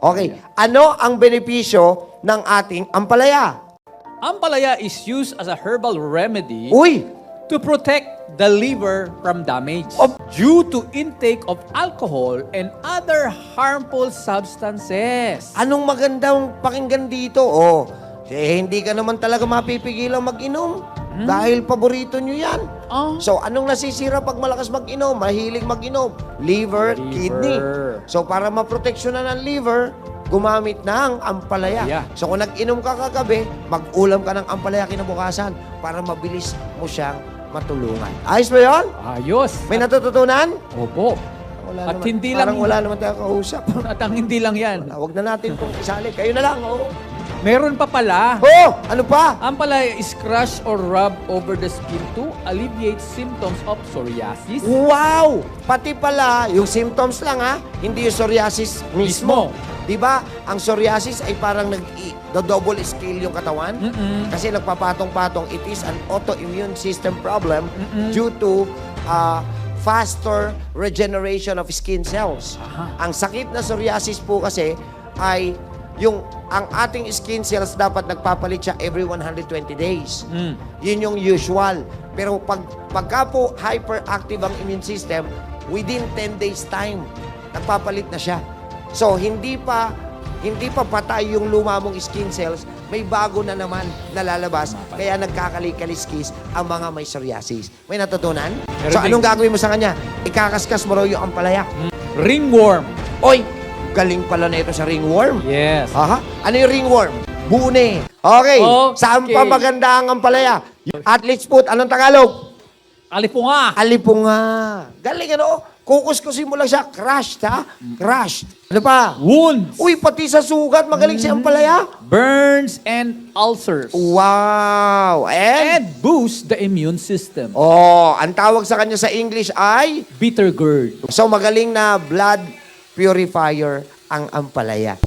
Okay. Ano ang benepisyo ng ating ampalaya? Ampalaya is used as a herbal remedy Uy! to protect the liver from damage Op- due to intake of alcohol and other harmful substances. Anong magandang pakinggan dito? Oh, eh, hindi ka naman talaga mapipigilan mag-inom. Dahil paborito nyo yan. Ah. So, anong nasisira pag malakas mag-inom? Mahilig mag-inom? Liver, Liver. kidney. So, para maproteksyonan ng liver, gumamit ng ampalaya. Yeah. So, kung nag-inom ka kagabi, mag-ulam ka ng ampalaya kinabukasan para mabilis mo siyang matulungan. Ayos ba yun? Ayos. May natututunan? Opo. Wala At naman. hindi Parang lang- wala naman tayo kausap. At ang hindi lang yan. Huwag na natin itong isali. Kayo na lang, oh. Meron pa pala. Oh, ano pa? Ampalaya is crush or rub over the skin to alleviate symptoms of psoriasis. Wow! Pati pala, yung symptoms lang ha, hindi yung psoriasis mismo. Mismo. Di ba? Ang psoriasis ay parang nag double scale yung katawan. Mm-mm. Kasi nagpapatong-patong, it is an autoimmune system problem Mm-mm. due to uh, faster regeneration of skin cells. Aha. Ang sakit na psoriasis po kasi ay yung ang ating skin cells dapat nagpapalit siya every 120 days. Mm. Yun yung usual. Pero pag pagka po hyperactive ang immune system, within 10 days time, nagpapalit na siya. So, hindi pa hindi pa patay yung luma mong skin cells, may bago na naman nalalabas, kaya nagkakalikaliskis ang mga may psoriasis. May natutunan? Meron so, anong gagawin mo sa kanya? Ikakaskas mo raw yung ampalaya. Ringworm. Oy, galing pala na ito sa ringworm. Yes. Aha. Ano yung ringworm? Bune. Okay. Okay. Saan pa maganda ang ampalaya? Athlete's foot. Anong Tagalog? Alipunga. Alipunga. Galing ano? Kukuskusin mo lang siya. Crushed, ha? Crushed. Ano pa? Wounds. Uy, pati sa sugat, magaling si ampalaya. Burns and ulcers. Wow. And? And boost the immune system. Oh, ang tawag sa kanya sa English ay? Bitter gourd. So, magaling na blood purifier ang ampalaya.